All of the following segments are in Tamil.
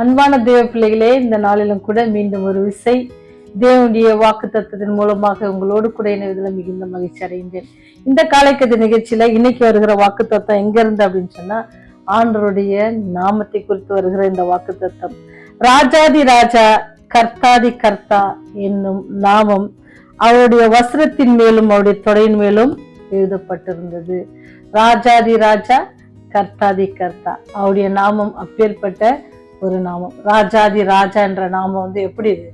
அன்பான தேவ பிள்ளைகளே இந்த நாளிலும் கூட மீண்டும் ஒரு விசை தேவனுடைய வாக்கு தத்துவத்தின் மூலமாக உங்களோடு கூட இணைவதில் மிகுந்த மகிழ்ச்சி அடைகின்றேன். இந்த காலைக்கதி நிகழ்ச்சியில இன்னைக்கு வருகிற வாக்கு தத்துவம் எங்க இருந்து அப்படின்னு சொன்னா ஆண்டருடைய நாமத்தை குறித்து வருகிற இந்த வாக்கு தத்துவம் ராஜாதி ராஜா கர்த்தாதி கர்த்தா என்னும் நாமம் அவருடைய வஸ்திரத்தின் மேலும் அவருடைய தொடையின் மேலும் எழுதப்பட்டிருந்தது. ராஜாதி ராஜா கர்த்தாதி கர்த்தா. அவருடைய நாமம் அப்பேற்பட்ட ஒரு நாமம். ராஜாதி ராஜா என்ற நாமம் வந்து எப்படி இது?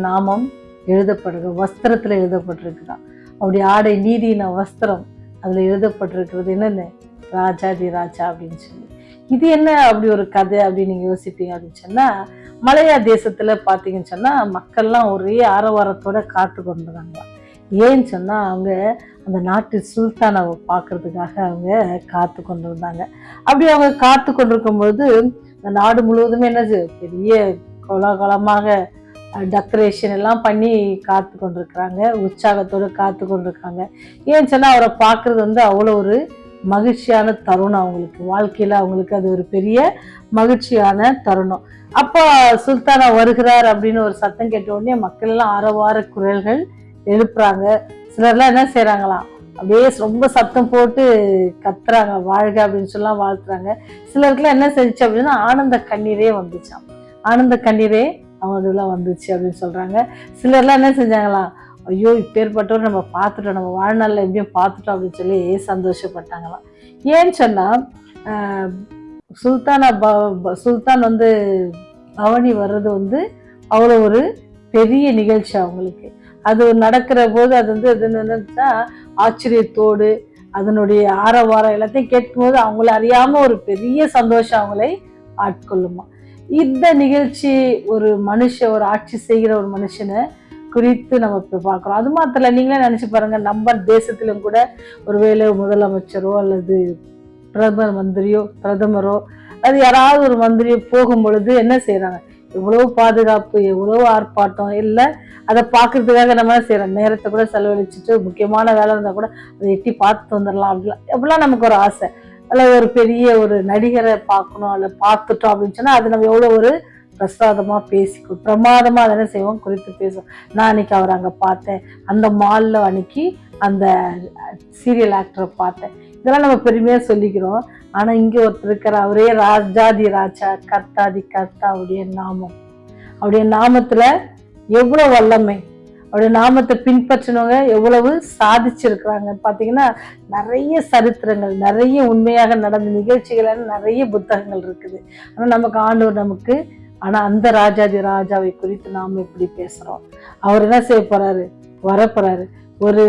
நாமம் எழுதப்படுது வஸ்திரத்துல எழுதப்பட்டிருக்குதான் அப்படி ஆடை நீதியின வஸ்திரம் அதுல எழுதப்பட்டிருக்கிறது என்னென்ன? ராஜாதி ராஜா அப்படின்னு சொல்லி. இது என்ன அப்படி ஒரு கதை அப்படின்னு நீங்கள் யோசிப்பீங்க அப்படின்னு சொன்னா மலையா தேசத்துல பாத்தீங்கன்னு சொன்னா மக்கள்லாம் ஒரே ஆரவாரத்தோட காத்து கொண்டுறாங்க ஏன்னு சொன்னா அவங்க அந்த நாட்டு சுல்தானை பார்க்கறதுக்காக அவங்க காத்து கொண்டு இருந்தாங்க அப்படி அவங்க காத்து கொண்டிருக்கும் போது இந்த நாடு முழுவதுமே என்னது பெரிய கோலாகலமாக டெக்கரேஷன் எல்லாம் பண்ணி காத்து கொண்டிருக்கிறாங்க உற்சாகத்தோடு காத்து கொண்டிருக்காங்க ஏன்னு சொன்னால் அவரை பார்க்குறது வந்து அவ்வளோ ஒரு மகிழ்ச்சியான தருணம் அவங்களுக்கு. வாழ்க்கையில் அவங்களுக்கு அது ஒரு பெரிய மகிழ்ச்சியான தருணம். அப்போ சுல்தானா வருகிறார் அப்படின்னு ஒரு சத்தம் கேட்ட உடனே மக்கள் எல்லாம் ஆரவார குரல்கள் எழுப்புறாங்க. சிலர்லாம் என்ன செய்கிறாங்களாம் அப்படியே ரொம்ப சத்தம் போட்டு கத்துறாங்க வாழ்க அப்படின்னு சொல்லலாம் வாழ்த்துறாங்க. சிலருக்குலாம் என்ன செஞ்சுச்சு அப்படின்னா ஆனந்த கண்ணீரே வந்துச்சாம் ஆனந்த கண்ணீரே அவங்க வந்துச்சு அப்படின்னு சொல்கிறாங்க சிலர்லாம் என்ன செஞ்சாங்களாம் ஐயோ இப்பேற்பட்டவர் நம்ம பார்த்துட்டோம் நம்ம வாழ்நாளில் எப்படியும் பார்த்துட்டோம் அப்படின்னு சொல்லி சந்தோஷப்பட்டாங்களாம். ஏன்னு சொன்னால் சுல்தானா ப- சுல்தான் வந்து பவனி வர்றது வந்து அவ்வளோ ஒரு பெரிய நிகழ்ச்சி அவங்களுக்கு. அது நடக்கிற போது அது வந்து அது என்னன்னா ஆச்சரியத்தோடு அதனுடைய ஆரவாரம் எல்லாத்தையும் கேட்கும்போது அவங்கள அறியாமல் ஒரு பெரிய சந்தோஷம் அவங்களை ஆட்கொள்ளுமா. இந்த நிகழ்ச்சி ஒரு மனுஷ ஒரு ஆட்சி செய்கிற ஒரு மனுஷனை குறித்து நம்ம இப்போ பார்க்குறோம். அது மாத்திரம் நீங்களே நினச்சி பாருங்கள் நம்ம தேசத்திலும் கூட ஒருவேளை முதலமைச்சரோ அல்லது பிரதமர் மந்திரியோ பிரதமரோ அது யாராவது ஒரு மந்திரியோ போகும் பொழுது என்ன செய்கிறாங்க எவ்வளவு பாதுகாப்பு எவ்வளவு ஆர்ப்பாட்டம் இல்லை. அதை பார்க்கறதுக்காக நம்ம என்ன செய்யறோம் நேரத்தை கூட செலவழிச்சிட்டு முக்கியமான வேலை இருந்தால் கூட அதை எட்டி பார்த்து வந்துடலாம் அப்படிலாம் எவ்வளோ நமக்கு ஒரு ஆசை. அல்ல ஒரு பெரிய ஒரு நடிகரை பார்க்கணும் அல்ல பார்த்துட்டோம் அப்படின்னு சொன்னால் அது நம்ம எவ்வளோ ஒரு பிரசாதமாக பேசிக்கும். பிரமாதமாக அதை என்ன செய்வோம் குறித்து பேசுவோம். நான் அன்னைக்கு அவர் அங்கே பார்த்தேன். அந்த மால்ல அன்னைக்கு அந்த சீரியல் ஆக்டரை பார்த்தேன். இதெல்லாம் நம்ம பெருமையாக சொல்லிக்கிறோம். ஆனால் இங்கே ஒருத்தர் இருக்கிற அவரே ராஜாதி ராஜா கர்த்தாதி கர்த்தா அவருடைய நாமம். அவருடைய நாமத்தில் எவ்வளோ வல்லமை. அவருடைய நாமத்தை பின்பற்றினவங்க எவ்வளவு சாதிச்சிருக்கிறாங்க. பார்த்தீங்கன்னா நிறைய சரித்திரங்கள் நிறைய உண்மையாக நடந்த நிகழ்ச்சிகளான நிறைய புத்தகங்கள் இருக்குது. ஆனால் நமக்கு ஆண்டவர் நமக்கு ஆனால் அந்த ராஜாதி ராஜாவை குறித்து நாம் இப்படி பேசுகிறோம் அவர் என்ன செய்ய போகிறாரு வரப்போகிறாரு ஒரு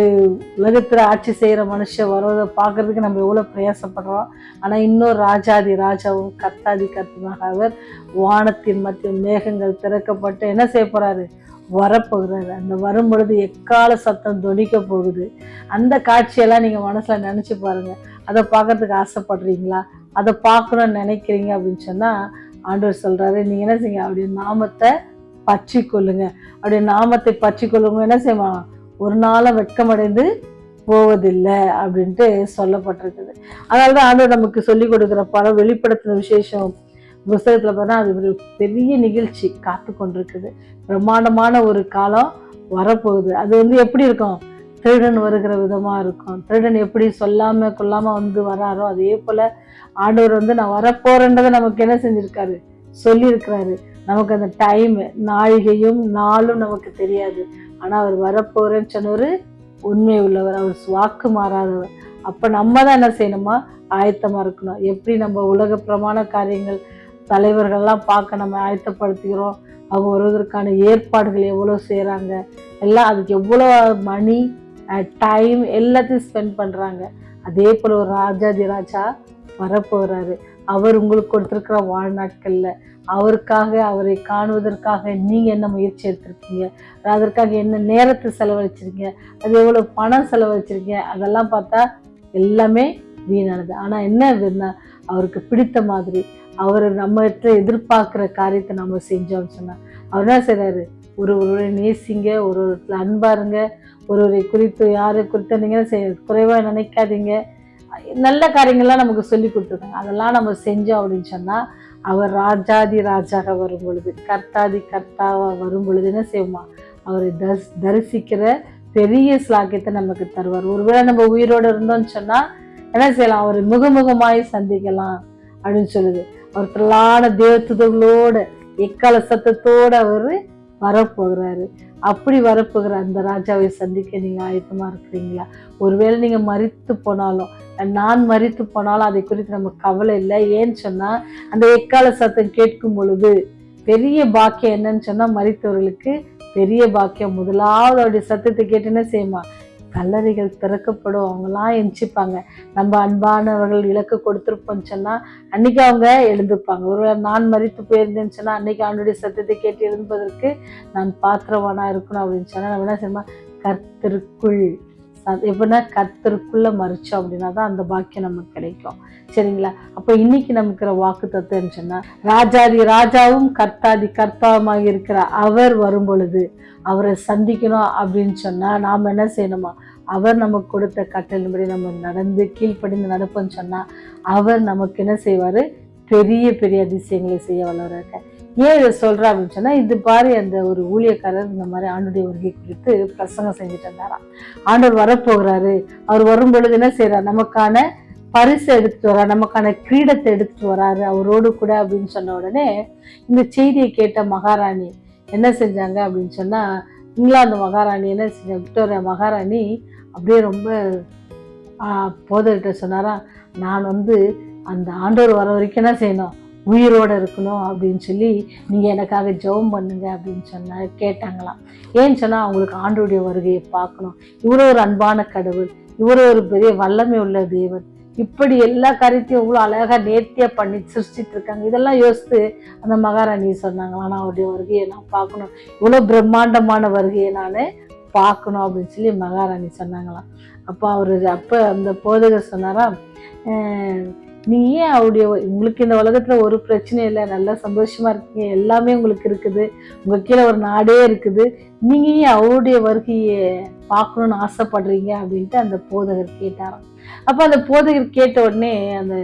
உலகத்தில் ஆட்சி செய்கிற மனுஷன் வர்றதை பார்க்கறதுக்கு நம்ம எவ்வளோ பிரயாசப்படுறோம். ஆனால் இன்னொரு ராஜாதி ராஜாவும் கர்த்தாதி கர்த்தமாக அவர் வானத்தின் மத்திய மேகங்கள் திறக்கப்பட்டு என்ன செய்ய போகிறாரு வரப்போகிறாரு. அந்த வரும் பொழுது எக்கால சத்தம் துணிக்க போகுது? அந்த காட்சியெல்லாம் நீங்கள் மனசில் நினச்சி பாருங்கள் அதை பார்க்கறதுக்கு ஆசைப்படுறீங்களா? அதை பார்க்கணும்னு நினைக்கிறீங்க அப்படின்னு சொன்னால் ஆண்டவர் சொல்கிறாரு நீங்கள் என்ன செய்யுங்க? அப்படி நாமத்தை பற்றி கொள்ளுங்க நாமத்தை பற்றி கொள்ளுங்க என்ன செய்வான் ஒரு நாளும் வெட்கமடைந்து போவதில்லை அப்படின்ட்டு சொல்லப்பட்டிருக்குது. அதனால தான் ஆண்டவர் நமக்கு சொல்லி கொடுக்குற பல வெளிப்படுத்தின விசேஷம் புஸ்தகத்தில் பார்த்தா அது ஒரு பெரிய நிகழ்ச்சி காத்து கொண்டிருக்குது. பிரம்மாண்டமான ஒரு காலம் வரப்போகுது. அது வந்து எப்படி இருக்கும்? திருடன் வருகிற விதமாக இருக்கும். திருடன் எப்படி சொல்லாமல் கொள்ளாமல் வந்து வராரோ அதே போல் ஆண்டவர் வந்து நான் வரப்போறேன்றதை நமக்கு என்ன செஞ்சுருக்காரு? சொல்லியிருக்கிறாரு. நமக்கு அந்த டைம் நாழிகையும் நாளும் நமக்கு தெரியாது. ஆனால் அவர் வரப்போகிறேன்னு சொன்னவர் உண்மை உள்ளவர் அவர் வாக்கு மாறாதவர். அப்போ நம்ம தான் என்ன செய்யணுமா? ஆயத்தமாக இருக்கணும். எப்படி நம்ம உலக பிரமாண காரியங்கள் தலைவர்கள்லாம் பார்க்க நம்ம ஆயத்தப்படுத்துகிறோம்? அவங்க வருவதற்கான ஏற்பாடுகள் எவ்வளோ செய்கிறாங்க எல்லாம் அதுக்கு எவ்வளோ மணி டைம் எல்லாத்தையும் ஸ்பெண்ட் பண்ணுறாங்க அதே போல் ஒரு ராஜாதி ராஜா வரப்போகிறாரு அவர் உங்களுக்கு கொடுத்துருக்கிற வாழ்நாட்களில் அவருக்காக அவரை காணுவதற்காக நீங்கள் என்ன முயற்சி எடுத்திருக்கீங்க? அதற்காக என்ன நேரத்தை செலவழிச்சிருக்கீங்க? அது எவ்வளோ பணம் செலவழிச்சிருக்கீங்க? அதெல்லாம் பார்த்தா எல்லாமே வீணானது. ஆனால் என்ன அப்படின்னா அவருக்கு பிடித்த மாதிரி அவர் நம்மகிட்ட எதிர்பார்க்குற காரியத்தை நம்ம செஞ்சோம்னு சொன்னால் அவர் என்ன செய்கிறாரு ஒரு ஒருவரை நேசிங்க ஒரு ஒருத்தர் அன்பாருங்க ஒருவரை குறித்து யாரை குறித்து நீங்கள் செய்ய குறைவாக நினைக்காதீங்க. நல்ல காரியங்கள்லாம் நமக்கு சொல்லி கொடுத்துருக்காங்க. அதெல்லாம் நம்ம செஞ்சோம் அப்படின்னு சொன்னால் அவர் ராஜாதி ராஜாக வரும் பொழுது கர்த்தாதி கர்த்தாவாக வரும் பொழுது என்ன செய்வோமா? அவரை தஸ் தரிசிக்கிற பெரிய ஸ்லாக்கியத்தை நமக்கு தருவார். ஒருவேளை நம்ம உயிரோடு இருந்தோம்னு சொன்னால் என்ன செய்யலாம்? அவரை முகமுகமாய் சந்திக்கலாம் அப்படின்னு சொல்லுது. அவர் பிரலான தேவத்துதங்களோட எக்கால சத்தத்தோடு அவர் வரப்போகிறாரு. அப்படி வரப்போகிற அந்த ராஜாவை சந்திக்க நீங்கள் ஆயத்தமாக இருக்கிறீங்களா? ஒருவேளை நீங்கள் மறித்து போனாலும் நான் மறித்து போனாலும் அதை குறித்து நம்ம கவலை இல்லை. ஏன்னு சொன்னால் அந்த எக்கால சத்தம் கேட்கும் பொழுது பெரிய பாக்கியம் என்னன்னு சொன்னால் மறித்தவர்களுக்கு பெரிய பாக்கியம். முதலாவது அவருடைய சத்தத்தை கேட்டு என்ன செய்யுமா? கல்லறைகள் திறக்கப்படும் அவங்களாம் எந்திப்பாங்க நம்ம அன்பானவர்கள் இலக்கு கொடுத்துருப்போம்னு சொன்னால் அன்னைக்கு அவங்க எழுந்துப்பாங்க ஒரு நான் மறித்து போயிருந்தேன்னு சொன்னால் அன்னைக்கு அவனுடைய சத்தத்தை கேட்டு எழுந்துவதற்கு நான் பாத்திரவானா இருக்கணும் அப்படின்னு சொன்னால் நம்ம என்ன செய்யணுமா? கர்த்தருக்குள் எப்படின்னா கர்த்தருக்குள்ள மறிச்சோம் அப்படின்னா தான் அந்த பாக்கியம் நமக்கு கிடைக்கும். சரிங்களா? அப்போ இன்னைக்கு நமக்கு வாக்கு தத்துவம் சொன்னால் ராஜாதி ராஜாவும் கர்த்தாதி கர்த்தாவுமாக இருக்கிற அவர் வரும் பொழுது அவரை சந்திக்கணும் அப்படின்னு சொன்னால் நாம் என்ன செய்யணுமா? அவர் நமக்கு கொடுத்த கட்டளின்படி நம்ம நடந்து கீழ்ப்படிந்து நடப்போம்னு சொன்னால் அவர் நமக்கு என்ன செய்வார்? பெரிய பெரிய அதிசயங்களை செய்ய வல்லவராக ஏன் இதை சொல்றேன் அப்படின்னு சொன்னால் இது பாரு அந்த ஒரு ஊழியக்காரர் இந்த மாதிரி ஆண்டுடைய வருகை குறித்து பிரசங்கம் செஞ்சுட்டு இருந்தாராம் ஆண்டவர் வரப்போகிறாரு. அவர் வரும் பொழுது என்ன செய்கிறார் நமக்கான பரிசு எடுத்துட்டு வரார் நமக்கான கிரீடத்தை எடுத்துட்டு வராரு அவரோடு கூட அப்படின்னு சொன்ன உடனே இந்த செய்தியை கேட்ட மகாராணி என்ன செஞ்சாங்க அப்படின்னு சொன்னால் இங்கிலாந்து மகாராணி என்ன செஞ்ச விக்டோரியா மகாராணி அப்படியே ரொம்ப போதர்கிட்ட சொன்னாரா நான் வந்து அந்த ஆண்டவர் வர வரைக்கும் என்ன செய்யணும்? உயிரோட இருக்கணும் அப்படின்னு சொல்லி நீங்கள் எனக்காக ஜெபம் பண்ணுங்க அப்படின்னு சொன்ன கேட்டாங்களாம். ஏன்னு சொன்னால் அவங்களுக்கு ஆண்டோடைய வருகையை பார்க்கணும். இவ்வளோ ஒரு அன்பான கடவுள். இவரோ ஒரு பெரிய வல்லமை உள்ள தேவன். இப்படி எல்லா காரியத்தையும் இவ்வளோ அழகாக நேர்த்தியாக பண்ணி சிருஷ்டிட்டு இருக்காங்க. இதெல்லாம் யோசித்து அந்த மகாராணி சொன்னாங்களாம் நான் அவருடைய வருகையை நான் பார்க்கணும். இவ்வளோ பிரம்மாண்டமான வருகையை நான் பார்க்கணும் அப்படின்னு சொல்லி மகாராணி சொன்னாங்களாம். அப்போ அவர் அப்போ அந்த போதகர் சொன்னாரா நீங்கள் நீ ஏன் அவருடைய உங்களுக்கு இந்த உலகத்தில் ஒரு பிரச்சனையும் இல்லை நல்லா சந்தோஷமாக இருக்கீங்க எல்லாமே உங்களுக்கு இருக்குது உங்கள் கீழே ஒரு நாடே இருக்குது நீங்கள் ஏன் அவருடைய வருகையை பார்க்கணுன்னு ஆசைப்படுறீங்க அப்படின்ட்டு அந்த போதகர் கேட்டாராம். அப்போ அந்த போதகர் கேட்ட உடனே அந்த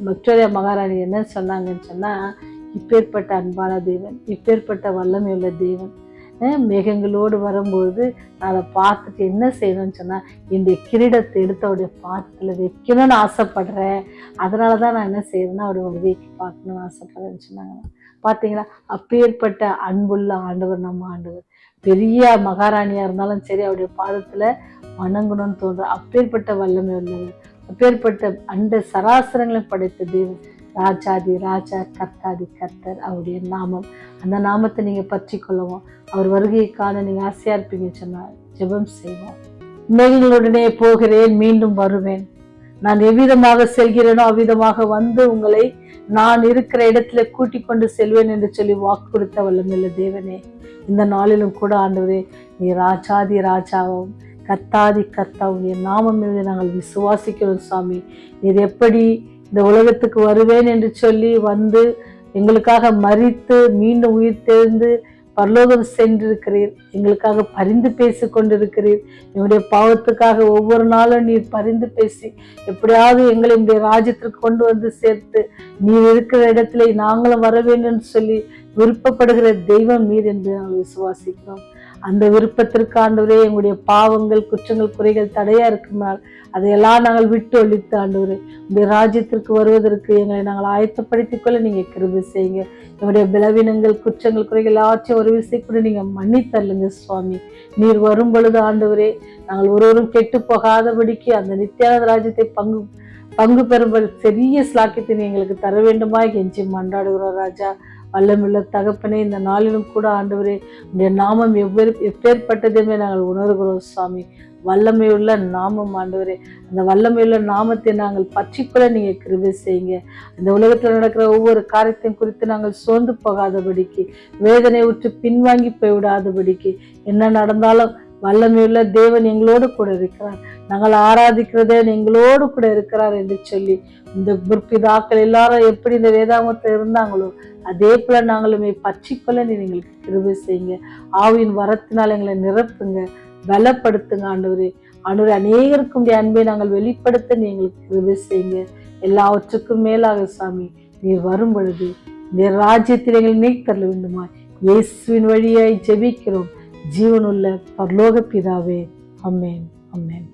விக்டோரியா மகாராணி என்ன சொன்னாங்கன்னு சொன்னால் இப்பேற்பட்ட அன்பான தேவன் இப்பேற்பட்ட வல்லமையுள்ள தேவன் மேகங்களோடு வரும்போது நான் அதை பார்த்துட்டு என்ன செய்யணும்னு சொன்னால் இந்த கிரீடத்தை எடுத்து அவருடைய பாதத்துல வைக்கணும்னு ஆசைப்படுறேன். அதனால தான் நான் என்ன செய்யறேன்னா அவருடைய வருகைக்கு பார்க்கணும்னு ஆசைப்படுறேன்னு சொன்னாங்க. பார்த்தீங்களா அப்பேற்பட்ட அன்புள்ள ஆண்டவர் நம்ம ஆண்டவர். பெரிய மகாராணியாக இருந்தாலும் சரி அவருடைய பாதத்தில் வணங்கணும்னு தோன்ற அப்பேற்பட்ட வல்லமை உள்ளது அப்பேற்பட்ட அண்ட சராசரங்களை படைத்த தேவன். ராஜாதி ராஜா கர்த்தாதி கர்த்தர் அவருடைய நாமம். அந்த நாமத்தை நீங்கள் பற்றி கொள்ளவும் அவர் வருகையை காண நீங்க ஆசையா இருப்பீங்கன்னு ஜெபம் செய்வோம். மேகங்களுடனே போகிறேன் மீண்டும் வருவேன். நான் எவ்விதமாக செல்கிறேனோ அவ்விதமாக வந்து உங்களை நான் இருக்கிற இடத்துல கூட்டிக் கொண்டு செல்வேன் என்று சொல்லி வாக்கு கொடுத்த வல்லமில்ல தேவனே. இந்த நாளிலும் கூட ஆண்டவரே நீ ராஜாதி ராஜாவும் கர்த்தாதி கர்த்தாவும் என் நாமம் மீது நாங்கள் விசுவாசிக்கிறோம் சாமி இது எப்படி இந்த உலகத்துக்கு வருவேன் என்று சொல்லி வந்து எங்களுக்காக மறித்து மீண்டும் உயிர் தெழுந்து பரலோகம் சென்றிருக்கிறீர். எங்களுக்காக பரிந்து பேசி கொண்டிருக்கிறீர். எங்களுடைய பாவத்துக்காக ஒவ்வொரு நாளும் நீர் பரிந்து பேசி எப்படியாவது எங்களை உடைய ராஜ்யத்திற்கு கொண்டு வந்து சேர்த்து நீர் இருக்கிற இடத்துல நாங்களும் வர வேண்டும் சொல்லி விருப்பப்படுகிற தெய்வம் நீர் என்று நாங்கள் விசுவாசிக்கிறோம். அந்த விருப்பத்திற்கு ஆண்டவரே எங்களுடைய பாவங்கள் குற்றங்கள் குறைகள் தடையா இருக்குமால் அதையெல்லாம் நாங்கள் விட்டு ஒழித்து ஆண்டவரே இந்த ராஜ்யத்திற்கு வருவதற்கு எங்களை நாங்கள் ஆயத்தப்படுத்திக் கொள்ள நீங்க கிருபி செய்யுங்க. எங்களுடைய பலவீனங்கள் குற்றங்கள் குறைகள் எல்லாத்தையும் ஒரு விசை கூட நீங்க மன்னித்தள்ளுங்க சுவாமி. நீர் வரும் பொழுது ஆண்டவரே நாங்கள் ஒருவரும் கெட்டு போகாதபடிக்கு அந்த நித்தியானந்த ராஜ்யத்தை பங்கு பங்கு பெறும்போது பெரிய ஸ்லாக்கியத்தை எங்களுக்கு தர வேண்டுமா? எஞ்சி மன்றாடுகிறோம் ராஜா. வல்லமுள்ள தகப்பனே இந்த நாளிலும் கூட ஆண்டவரே உடைய நாமம் எவ்வேறு எப்பேற்பட்டதுமே நாங்கள் உணர்கிறோம் சுவாமி வல்லமையுள்ள நாமம் ஆண்டவரே. அந்த வல்லமையுள்ள நாமத்தை நாங்கள் பற்றிக்கொள்ள நீங்கள் கிருபை செய்யுங்க. இந்த உலகத்தில் நடக்கிற ஒவ்வொரு காரியத்தையும் குறித்து நாங்கள் சோர்ந்து போகாதபடிக்கு வேதனை உற்று பின்வாங்கி போய்விடாதபடிக்கு என்ன நடந்தாலும் வல்லமையுள்ள தேவன் எங்களோடு கூட இருக்கிறார். நாங்கள் ஆராதிக்கிறதே எங்களோடு கூட இருக்கிறார் என்று சொல்லி இந்த பிதாக்கள் எல்லாரும் எப்படி இந்த வேதாமத்தில் இருந்தாங்களோ அதே போல நாங்களுமே பற்றிக்கொள்ள நீ எங்களுக்கு கிருபை செய்யுங்க. ஆவியின் வரத்தினால் எங்களை நிரப்புங்க பலப்படுத்துங்க ஆண்டவரே. ஆண்டவரே அநேகருக்கும் அன்பை நாங்கள் வெளிப்படுத்த நீ எங்களுக்கு கிருபை செய்யுங்க. எல்லாவற்றுக்கும் மேலாக சாமி நீர் வரும் பொழுது இந்த ராஜ்யத்தில் எங்களை நீக்கல்ல வேண்டுமா இயேசுவின் வழியாய் ஜெபிக்கிறோம். ஜீவனுள்ள பரலோக பிதாவே. அம்மேன். அம்மேன்.